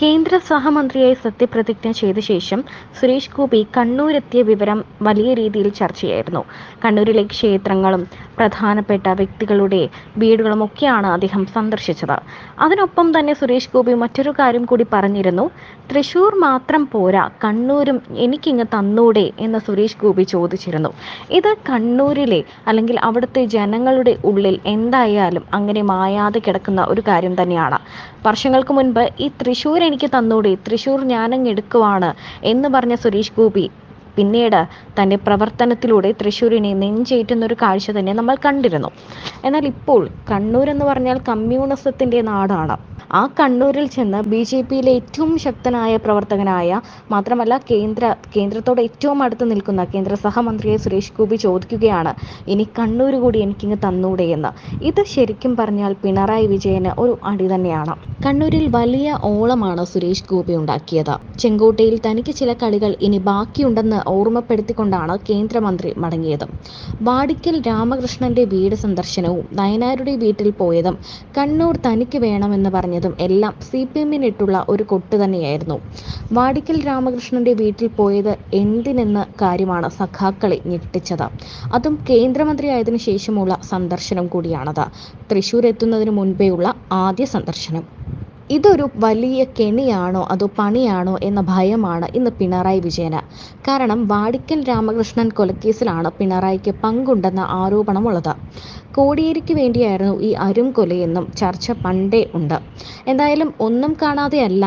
കേന്ദ്ര സഹമന്ത്രിയായി സത്യപ്രതിജ്ഞ ചെയ്ത ശേഷം സുരേഷ് ഗോപി കണ്ണൂരെത്തിയ വിവരം വലിയ രീതിയിൽ ചർച്ചയായിരുന്നു. കണ്ണൂരിലെ ക്ഷേത്രങ്ങളും പ്രധാനപ്പെട്ട വ്യക്തികളുടെ വീടുകളും ഒക്കെയാണ് അദ്ദേഹം സന്ദർശിച്ചത്. അതിനൊപ്പം തന്നെ സുരേഷ് ഗോപി മറ്റൊരു കാര്യം കൂടി പറഞ്ഞിരുന്നു. തൃശൂർ മാത്രം പോരാ കണ്ണൂരും എനിക്കിങ്ങ് തന്നൂടെ എന്ന് സുരേഷ് ഗോപി ചോദിച്ചിരുന്നു. ഇത് കണ്ണൂരിലെ അല്ലെങ്കിൽ അവിടുത്തെ ജനങ്ങളുടെ ഉള്ളിൽ എന്തായാലും അങ്ങനെ മായാതെ കിടക്കുന്ന ഒരു കാര്യം തന്നെയാണ്. വർഷങ്ങൾക്ക് മുൻപ് ഈ തൃശ്ശൂർ എനിക്ക് തന്നൂടി. തൃശ്ശൂർ ഞാനങ്ങ് എടുക്കുവാണ് എന്ന് പറഞ്ഞ സുരേഷ് ഗോപി പിന്നീട് തന്റെ പ്രവർത്തനത്തിലൂടെ തൃശ്ശൂരിനെ നെഞ്ചേറ്റുന്ന ഒരു കാഴ്ച തന്നെ നമ്മൾ കണ്ടിരുന്നു. എന്നാൽ ഇപ്പോൾ കണ്ണൂർ എന്ന് പറഞ്ഞാൽ കമ്മ്യൂണിസത്തിന്റെ നാടാണ്. ആ കണ്ണൂരിൽ ചെന്ന് ബി ജെ പിയിലെ ഏറ്റവും ശക്തനായ പ്രവർത്തകനായ മാത്രമല്ല കേന്ദ്ര കേന്ദ്രത്തോട് ഏറ്റവും അടുത്ത് നിൽക്കുന്ന കേന്ദ്ര സഹമന്ത്രിയെ സുരേഷ് ഗോപി ചോദിക്കുകയാണ് ഇനി കണ്ണൂർ കൂടി എനിക്കിങ്ങ് തന്നൂടെ എന്ന് ഇത് ശരിക്കും പറഞ്ഞാൽ പിണറായി വിജയന് ഒരു അടി തന്നെയാണ്. കണ്ണൂരിൽ വലിയ ഓളമാണ് സുരേഷ് ഗോപി ഉണ്ടാക്കിയത്. ചെങ്കോട്ടയിൽ തനിക്ക് ചില കളികൾ ഇനി ബാക്കിയുണ്ടെന്ന് ഓർമ്മപ്പെടുത്തിക്കൊണ്ടാണ് കേന്ദ്രമന്ത്രി മടങ്ങിയത്. വാടിക്കൽ രാമകൃഷ്ണന്റെ വീട് സന്ദർശനവും നയനാരുടെ വീട്ടിൽ പോയതും കണ്ണൂർ തനിക്ക് വേണമെന്ന് പറഞ്ഞതും എല്ലാം സി പി എമ്മിനിട്ടുള്ള ഒരു കൊട്ട് തന്നെയായിരുന്നു. വാടിക്കൽ രാമകൃഷ്ണന്റെ വീട്ടിൽ പോയത് എന്തിനെന്ന കാര്യമാണ് സഖാക്കളെ ഞെട്ടിച്ചത്. അതും കേന്ദ്രമന്ത്രിയായതിനു ശേഷമുള്ള സന്ദർശനം കൂടിയാണത്. തൃശൂർ എത്തുന്നതിന് മുൻപേയുള്ള ആദ്യ സന്ദർശനം. ഇതൊരു വലിയ കെണിയാണോ അതോ പണിയാണോ എന്ന ഭയമാണ് ഇന്ന് പിണറായി വിജയന്. കാരണം വാടിക്കൽ രാമകൃഷ്ണൻ കൊലക്കേസിലാണ് പിണറായിക്ക് പങ്കുണ്ടെന്ന ആരോപണമുള്ളത്. കോടിയേരിക്ക് വേണ്ടിയായിരുന്നു ഈ അരും കൊലയെന്നും ചർച്ച പണ്ടേ ഉണ്ട്. എന്തായാലും ഒന്നും കാണാതെയല്ല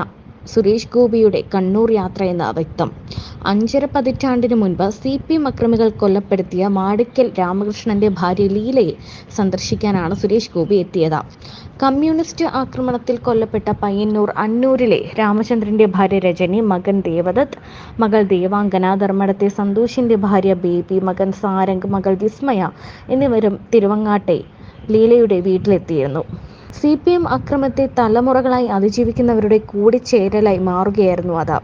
സുരേഷ് ഗോപിയുടെ കണ്ണൂർ യാത്രയെന്ന് വ്യക്തം അഞ്ചര പതിറ്റാണ്ടിന് മുൻപ് സി പി എം അക്രമികൾ കൊല്ലപ്പെടുത്തിയ മാടിക്കൽ രാമകൃഷ്ണന്റെ ഭാര്യ ലീലയെ സന്ദർശിക്കാനാണ് സുരേഷ് ഗോപി എത്തിയത്. കമ്മ്യൂണിസ്റ്റ് ആക്രമണത്തിൽ കൊല്ലപ്പെട്ട പയ്യന്നൂർ അന്നൂരിലെ രാമചന്ദ്രന്റെ ഭാര്യ രജനി മകൻ ദേവദത്ത് മകൾ ദേവാംഗന ധർമ്മടത്തെ സന്തോഷിന്റെ ഭാര്യ ബേബി മകൻ സാരംഗ് മകൾ വിസ്മയ എന്നിവരും തിരുവങ്ങാട്ടെ ലീലയുടെ വീട്ടിലെത്തിയിരുന്നു. സി പി എം അക്രമത്തെ തലമുറകളായി അതിജീവിക്കുന്നവരുടെ കൂടിച്ചേരലായി മാറുകയായിരുന്നു അത്.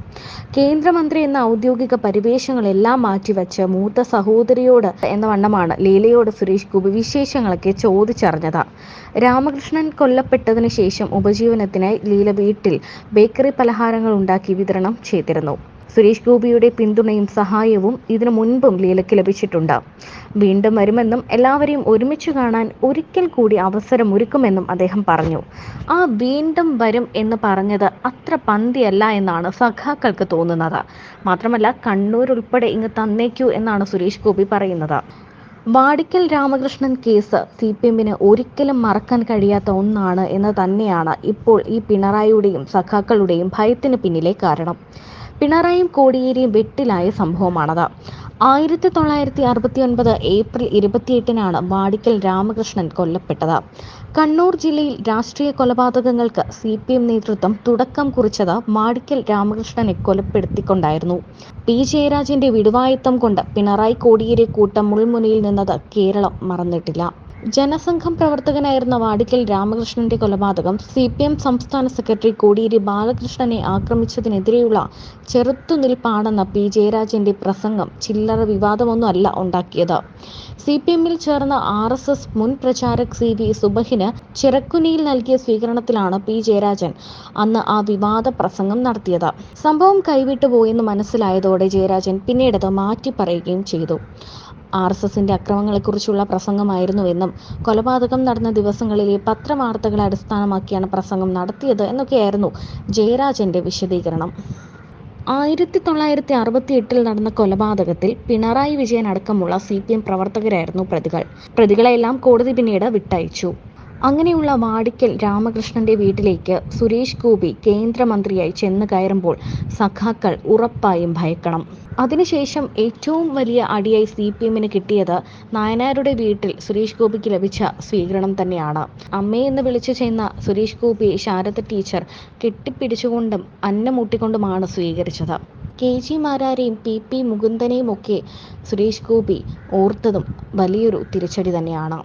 കേന്ദ്രമന്ത്രി എന്ന ഔദ്യോഗിക പരിവേഷങ്ങളെല്ലാം മാറ്റിവെച്ച് മൂത്ത സഹോദരിയോട് എന്ന വണ്ണമാണ് ലീലയോട് സുരേഷ് ഗോപി വിശേഷങ്ങളൊക്കെ ചോദിച്ചറിഞ്ഞത്. രാമകൃഷ്ണൻ കൊല്ലപ്പെട്ടതിന് ശേഷം ഉപജീവനത്തിനായി ലീല വീട്ടിൽ ബേക്കറി പലഹാരങ്ങൾ ഉണ്ടാക്കി വിതരണം ചെയ്തിരുന്നു. സുരേഷ് ഗോപിയുടെ പിന്തുണയും സഹായവും ഇതിനു മുൻപും ലീലയ്ക്ക് ലഭിച്ചിട്ടുണ്ട്. വീണ്ടും വരുമെന്നും എല്ലാവരെയും ഒരുമിച്ച് കാണാൻ ഒരിക്കൽ കൂടി അവസരം ഒരുക്കുമെന്നും അദ്ദേഹം പറഞ്ഞു. ആ വീണ്ടും വരും എന്ന് പറഞ്ഞത് അത്ര പന്തിയല്ല എന്നാണ് സഖാക്കൾക്ക് തോന്നുന്നത്. മാത്രമല്ല കണ്ണൂർ ഉൾപ്പെടെ ഇങ്ങ് തന്നേക്കൂ എന്നാണ് സുരേഷ് ഗോപി പറയുന്നത്. Vadikkal Ramakrishnan case C P എമ്മിന് ഒരിക്കലും മറക്കാൻ കഴിയാത്ത ഒന്നാണ് എന്ന് തന്നെയാണ് ഇപ്പോൾ ഈ പിണറായിയുടെയും സഖാക്കളുടെയും ഭയത്തിന് പിന്നിലെ കാരണം. പിണറായിയും കോടിയേരിയും വെട്ടിലായ സംഭവമാണത്. ആയിരത്തി തൊള്ളായിരത്തി അറുപത്തി ഒൻപത് ഏപ്രിൽ ഇരുപത്തിയെട്ടിനാണ് വാടിക്കൽ രാമകൃഷ്ണൻ കൊല്ലപ്പെട്ടത്. കണ്ണൂർ ജില്ലയിൽ രാഷ്ട്രീയ കൊലപാതകങ്ങൾക്ക് സി പി എം നേതൃത്വം തുടക്കം കുറിച്ചത് മാടിക്കൽ രാമകൃഷ്ണനെ കൊലപ്പെടുത്തിക്കൊണ്ടായിരുന്നു. പി ജയരാജന്റെ വിടുവായത്തം കൊണ്ട് പിണറായി കോടിയേരി കൂട്ടം മുൾമുനയിൽ നിന്നത് കേരളം മറന്നിട്ടില്ല. ജനസംഘം പ്രവർത്തകനായിരുന്ന വാടിക്കൽ രാമകൃഷ്ണന്റെ കൊലപാതകം സി പി എം സംസ്ഥാന സെക്രട്ടറി കോടിയേരി ബാലകൃഷ്ണനെ ആക്രമിച്ചതിനെതിരെയുള്ള ചെറുത്തുനിൽപ്പാണെന്ന പി ജയരാജന്റെ പ്രസംഗം ചില്ലറ വിവാദമൊന്നുമല്ല ഉണ്ടാക്കിയത്. സി പി എമ്മിൽ ചേർന്ന ആർ എസ് എസ് മുൻ പ്രചാരക് സി വി സുബഹിന് ചിറക്കുനിയിൽ നൽകിയ സ്വീകരണത്തിലാണ് പി ജയരാജൻ അന്ന് ആ വിവാദ പ്രസംഗം നടത്തിയത്. സംഭവം കൈവിട്ടുപോയെന്ന് മനസ്സിലായതോടെ ജയരാജൻ പിന്നീടത് മാറ്റി പറയുകയും ചെയ്തു. ആർ എസ് എസിന്റെ അക്രമങ്ങളെക്കുറിച്ചുള്ള പ്രസംഗമായിരുന്നുവെന്നും കൊലപാതകം നടന്ന ദിവസങ്ങളിലെ പത്രവാർത്തകളെ അടിസ്ഥാനമാക്കിയാണ് പ്രസംഗം നടത്തിയത് എന്നൊക്കെയായിരുന്നു ജയരാജന്റെ വിശദീകരണം. ആയിരത്തി തൊള്ളായിരത്തി അറുപത്തി എട്ടിൽ നടന്ന കൊലപാതകത്തിൽ പിണറായി വിജയൻ അടക്കമുള്ള സി പി എം പ്രവർത്തകരായിരുന്നു പ്രതികൾ. പ്രതികളെല്ലാം കോടതി പിന്നീട് വിട്ടയച്ചു. അങ്ങനെയുള്ള വാടിക്കൽ രാമകൃഷ്ണന്റെ വീട്ടിലേക്ക് സുരേഷ് ഗോപി കേന്ദ്രമന്ത്രിയായി ചെന്ന് കയറുമ്പോൾ സഖാക്കൾ ഉറപ്പായും ഭയക്കണം. അതിനുശേഷം ഏറ്റവും വലിയ അടിയായി സി പി എമ്മിന് കിട്ടിയത് നായനാരുടെ വീട്ടിൽ സുരേഷ് ഗോപിക്ക് ലഭിച്ച സ്വീകരണം തന്നെയാണ്. അമ്മേ എന്ന് വിളിച്ചു ചെന്ന സുരേഷ് ഗോപിയെ ശാരദ ടീച്ചർ കെട്ടിപ്പിടിച്ചുകൊണ്ടും അന്നമൂട്ടിക്കൊണ്ടുമാണ് സ്വീകരിച്ചത്. കെ. ജി. മാരാരെയും പി. പി. മുകുന്ദനെയും ഒക്കെ സുരേഷ് ഗോപി ഓർത്തതും വലിയൊരു തിരിച്ചടി തന്നെയാണ്.